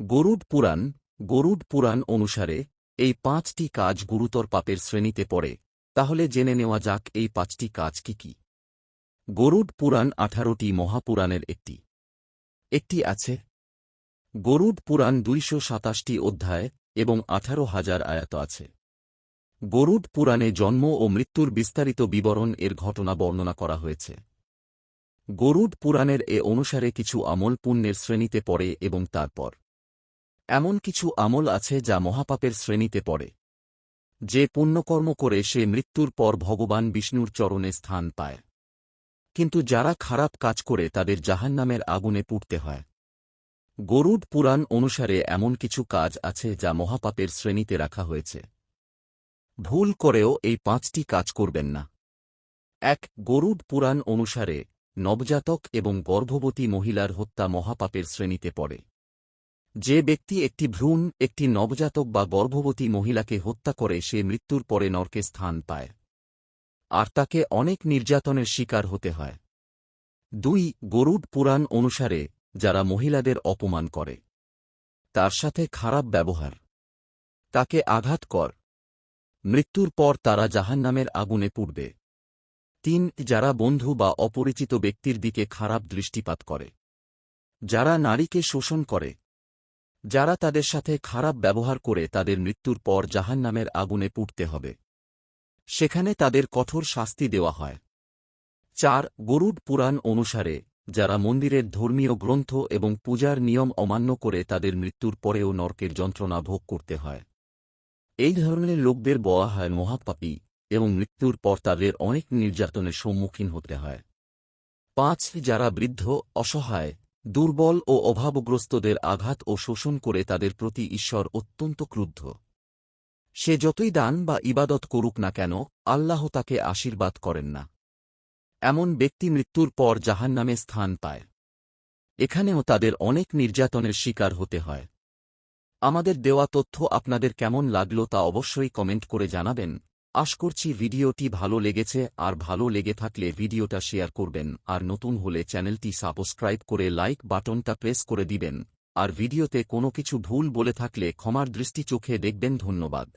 গরুড পুরাণ গরুড পুরাণ অনুসারে, এই পাঁচটি কাজ গুরুতর পাপের শ্রেণীতে পড়ে, তাহলে জেনে নেওয়া যাক এই পাঁচটি কাজ কি কি। গরুড পুরাণ আঠারোটি মহাপুরাণের একটি। একটি আছে। গরুড পুরাণ দুইশো সাতাশটি অধ্যায় এবং আঠারো হাজার আয়াত আছে। গরুড পুরাণে জন্ম ও মৃত্যুর বিস্তারিত বিবরণ এর ঘটনা বর্ণনা করা হয়েছে। গরুড পুরাণের এ অনুসারে কিছু আমল পুণ্যের শ্রেণীতে পড়ে এবং তারপর এমন কিছু আমল আছে যা মহাপাপের শ্রেণীতে পড়ে। যে পুণ্যকর্ম করে সে মৃত্যুর পর ভগবান বিষ্ণুর চরণে স্থান পায়। কিন্তু যারা খারাপ কাজ করে তাদের জাহান্নামের আগুনে পুড়তে হয়। গরুড পুরাণ অনুসারে এমন কিছু কাজ আছে যা মহাপাপের শ্রেণীতে রাখা হয়েছে। ভুল করেও এই পাঁচটি কাজ করবেন না। এক, গরুড পুরাণ অনুসারে নবজাতক এবং গর্ভবতী মহিলার হত্যা মহাপাপের শ্রেণীতে পড়ে। যে ব্যক্তি একটি ভ্রূণ, একটি নবজাতক বা গর্ভবতী মহিলাকে হত্যা করে সে মৃত্যুর পরে নরকে স্থান পায়। আর তাকে অনেক নির্যাতনের শিকার হতে হয়। দুই, গরুড পুরাণ অনুসারে যারা মহিলাদের অপমান করে, তার সাথে খারাপ ব্যবহার। তাকে আঘাত কর। মৃত্যুর পর তারা জাহান্নামের আগুনে পুড়বে। তিন, যারা বন্ধু বা অপরিচিত ব্যক্তির দিকে খারাপ দৃষ্টিপাত করে। যারা নারীকে শোষণ করে যারা তাদের সাথে খারাপ ব্যবহার করে তাদের মৃত্যুর পর জাহান্নামের আগুনে পুড়তে হবে। সেখানে তাদের কঠোর শাস্তি দেওয়া হয়। চার, গরুড পুরাণ অনুসারে, যারা মন্দিরের ধর্মীয় গ্রন্থ এবং পূজার নিয়ম অমান্য করে তাদের মৃত্যুর পরেও নরকের যন্ত্রণা ভোগ করতে হয়। এই ধরনের লোকদের বলা হয় মহাপাপী এবং মৃত্যুর পর তাদের অনেক নির্যাতনের সম্মুখীন হতে হয়। পাঁচ, যারা বৃদ্ধ, অসহায় দুর্বল ও অভাবগ্রস্তদের আঘাত ও শোষণ করে তাদের প্রতি ঈশ্বর অত্যন্ত ক্রুদ্ধ। সে যতই দান বা ইবাদত করুক না কেন, আল্লাহ তাকে আশীর্বাদ করেন না। এমন ব্যক্তি মৃত্যুর পর জাহান্নামে স্থান পায়। এখানেও তাদের অনেক নির্যাতনের শিকার হতে হয়। আমাদের দেওয়া তথ্য আপনাদের কেমন লাগল তা অবশ্যই কমেন্ট করে জানাবেন। আশ করছি ভিডিওটি ভালো লেগেছে আর ভালো লেগে থাকলে ভিডিওটা শেয়ার করবেন আর নতুন হলে চ্যানেলটি সাবস্ক্রাইব করে লাইক বাটনটা প্রেস করে দিবেন। আর ভিডিওতে কোনো কিছু ভুল বলে থাকলে ক্ষমার দৃষ্টি চোখে দেখবেন ধন্যবাদ।